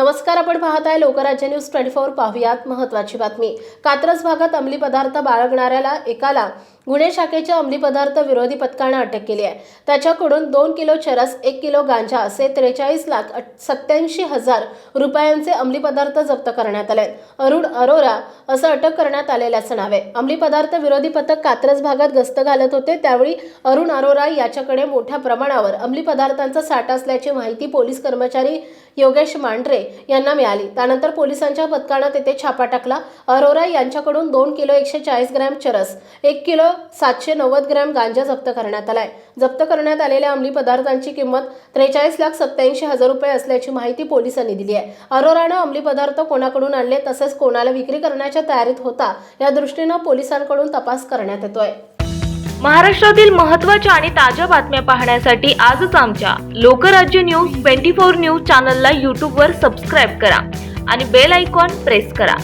नमस्कार आपण पाहत आहे लोकराज्य न्यूज ट्वेंटी फोर. पाहुयात महत्वाची बातमी. कात्रज भागात अंमली पदार्थ बाळगणाऱ्याला एकाला गुन्हे शाखेच्या अंमली पदार्थ विरोधी पथकानं अटक केली आहे. त्याच्याकडून दोन किलो चरस एक किलो गांजा असे त्रेचाळीस लाख सत्याऐंशी हजार रुपयांचे अंमली पदार्थ जप्त करण्यात आले अरुण अरोरा असं अटक करण्यात आलेल्याचं नाव आहे. अंमली पदार्थ विरोधी पथक कात्रज भागात गस्त घालत होते. त्यावेळी अरुण अरोरा याच्याकडे मोठ्या प्रमाणावर अंमली पदार्थांचा साठा असल्याची माहिती पोलीस कर्मचारी योगेश मांढरे यांना मिळाली. त्यानंतर पोलिसांच्या पथकानं तेथे छापा टाकला. अरोरा यांच्याकडून दोन किलो एकशे चाळीस ग्रॅम चरस एक किलो सातशे नव्वद ग्रॅम गांजा जप्त करण्यात आलाय. जप्त करण्यात आलेल्या अंमली पदार्थांची किंमत त्रेचाळीस लाख सत्याऐंशी हजार रुपये असल्याची माहिती पोलिसांनी दिली आहे. अरोरानं अंमली पदार्थ कोणाकडून आणले तसेच कोणाला विक्री करण्याच्या तयारीत होता या दृष्टीनं पोलिसांकडून तपास करण्यात येतोय. महाराष्ट्रातील महत्त्वाच्या आणि ताज्या बातम्या पाहण्यासाठी आजच आमच्या Lokrajya news twenty four news चॅनलला यूट्यूबवर सबस्क्राईब करा आणि बेल आयकॉन प्रेस करा.